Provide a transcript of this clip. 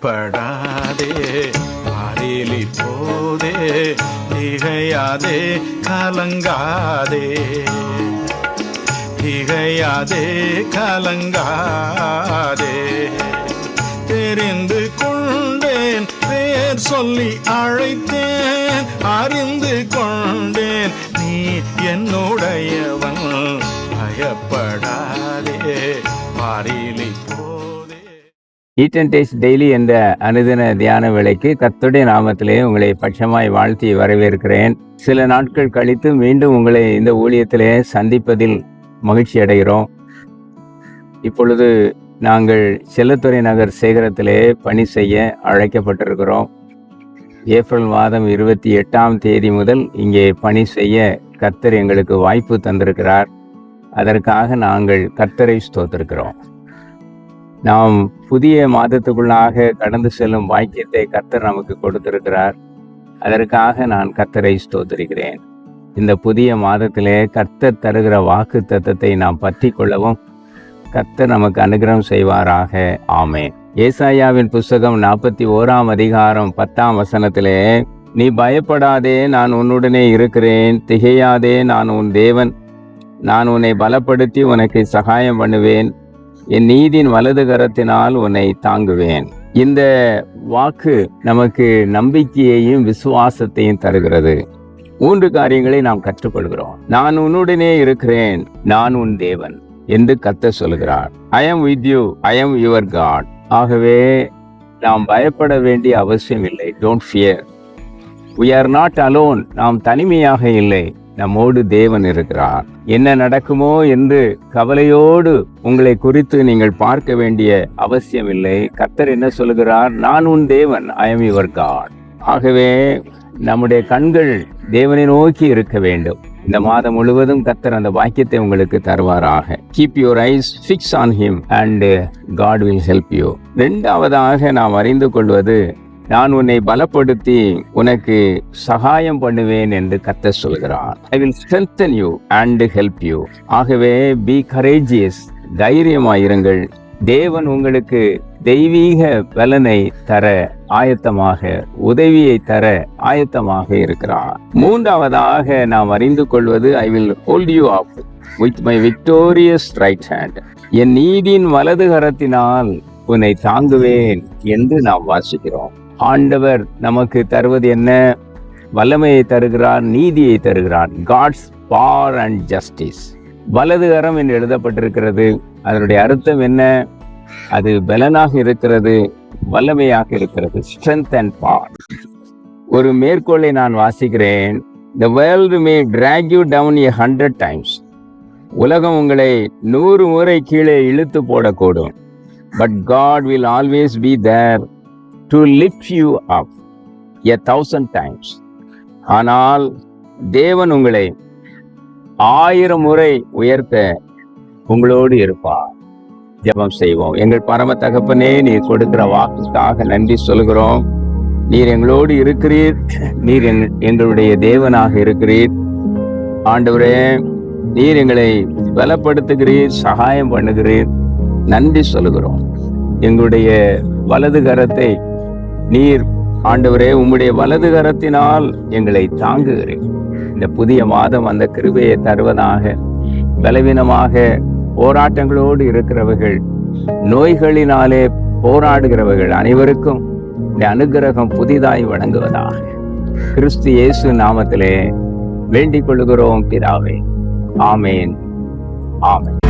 பயப்படாதே மாறிலி போதே திகையாதே கலங்காதே. திகையாதே கலங்காதே. தெரிந்து கொண்டேன் பேர் சொல்லி அழைத்தேன். அறிந்து கொண்டேன் நீ என்னுடையவன் பயப்படாதே மாறிலி போ ஈட் அண்ட் டேஸ்ட் டெய்லி என்ற அனுதின தியான விலைக்கு கத்துடைய நாமத்திலே உங்களை பட்சமாய் வாழ்த்தி வரவேற்கிறேன். சில நாட்கள் கழித்து மீண்டும் உங்களை இந்த ஊழியத்திலே சந்திப்பதில் மகிழ்ச்சி அடைகிறோம். இப்பொழுது நாங்கள் செல்லத்துறை நகர் சேகரத்திலே பணி செய்ய அழைக்கப்பட்டிருக்கிறோம். ஏப்ரல் மாதம் இருபத்தி எட்டாம் தேதி முதல் இங்கே பணி செய்ய கர்த்தர் எங்களுக்கு வாய்ப்பு தந்திருக்கிறார். அதற்காக நாங்கள் கர்த்தரை ஸ்தோத்திருக்கிறோம். நாம் புதிய மாதத்துக்குள்ளாக கடந்து செல்லும் வாக்கியத்தை கர்த்தர் நமக்கு கொடுத்திருக்கிறார். அதற்காக நான் கர்த்தரை ஸ்தோத்திருக்கிறேன். இந்த புதிய மாதத்திலே கர்த்தர் தருகிற வாக்கு தத்தத்தை நாம் பற்றி கொள்ளவும் கர்த்தர் நமக்கு அனுகிரகம் செய்வாராக. ஆமே ஏசாயாவின் புஸ்தகம் நாற்பத்தி ஓராம் அதிகாரம் பத்தாம் வசனத்திலே நீ பயப்படாதே நான் உன்னுடனே இருக்கிறேன். திகையாதே நான் உன் தேவன். நான் உன்னை பலப்படுத்தி உனக்கு சகாயம் பண்ணுவேன். என் நீதியின் வலது கரத்தினால் உன்னை தாங்குவேன். இந்த வாக்கு நமக்கு நம்பிக்கையையும் விசுவாசத்தையும் தருகிறது. மூன்று காரியங்களை நாம் கற்றுக்கொள்கிறோம். நான் உன்னுடனே இருக்கிறேன். நான் உன் தேவன் என்று கத்த சொல்கிறார். I am with you I am your God ஆகவே நாம் பயப்பட வேண்டிய அவசியம் இல்லை don't fear we are not alone நாம் தனிமையாக இல்லை. நம்மோடு தேவன் இருக்கிறார். என்ன நடக்குமோ என்று கவலையோடு உங்களை குறித்து நீங்கள் பார்க்க வேண்டிய அவசியம் இல்லை கர்த்தர் என்ன சொல்கிறார்? நான் உன் தேவன் ஐ எம் யுவர் காட் ஆகவே நம்முடைய கண்கள் தேவனை நோக்கி இருக்க வேண்டும். இந்த மாதம் முழுவதும் கத்தர் அந்த வாக்கியத்தை உங்களுக்கு தருவாராக. Keep your eyes fix on him and God will help you ரெண்டாவதாக நாம் அறிந்து கொள்வது நான் உன்னை பலப்படுத்தி உனக்கு சகாயம் பண்ணுவேன் என்று கத்த சொல்கிறார். I will strengthen you and help you ஆகவே பி கரேஜியஸ் தைரியமாயிருங்கள் தேவன் உங்களுக்கு தெய்வீக பலனை தர ஆயத்தமாக உதவியை தர ஆயத்தமாக இருக்கிறார். மூன்றாவதாக நாம் அறிந்து கொள்வது I will hold you off with my victorious right hand என் நீதியின் வலது கரத்தினால் உன்னை தாங்குவேன் என்று நாம் வாசிக்கிறோம். ஆண்டவர் நமக்கு தருவது என்ன? வல்லமையை தருகிறார் நீதியை தருகிறார். காட்ஸ் பார் அண்ட் ஜஸ்டிஸ் வலதுகரம் என்று எழுதப்பட்டிருக்கிறது. அதனுடைய அர்த்தம் என்ன? அது பலனாக இருக்கிறது வல்லமையாக இருக்கிறது. ஸ்ட்ரென்த் அண்ட் பார் ஒரு மேற்கோளை நான் வாசிக்கிறேன். The world may drag you down a hundred times உலகம் உங்களை நூறு முறை கீழே இழுத்து போடக்கூடும். But God will always be there to lift you up a thousand times ஆனால் தேவன் உங்களை ஆயிரம் முறை உயர்த்த உங்களோடு இருப்பார். ஜபம் செய்வோம். எங்கள் பரம தகப்பனே நீர் கொடுக்கிற வாக்குக்காக நன்றி சொல்கிறோம். நீர் எங்களோடு இருக்கிறீர். நீர் எங்களுடைய தேவனாக இருக்கிறீர். ஆண்டவரே நீர் எங்களை பலப்படுத்துகிறீர் சகாயம் பண்ணுகிறீர். நன்றி சொல்கிறோம். எங்களுடைய வலது கரத்தை நீர் ஆண்டவரே உம்முடைய வலது கரத்தினால் எங்களை தாங்குகிறேன் இந்த புதிய மாதம் அந்த கிருபையை தருவதாக பலவீனமாக போராட்டங்களோடு இருக்கிறவர்கள் நோய்களினாலே போராடுகிறவர்கள் அனைவருக்கும் இந்த அனுக்கிரகம் புதிதாய் வழங்குவதாக. கிறிஸ்து இயேசு நாமத்திலே வேண்டிக் கொள்கிறோம் பிதாவே. ஆமேன். ஆமேன்.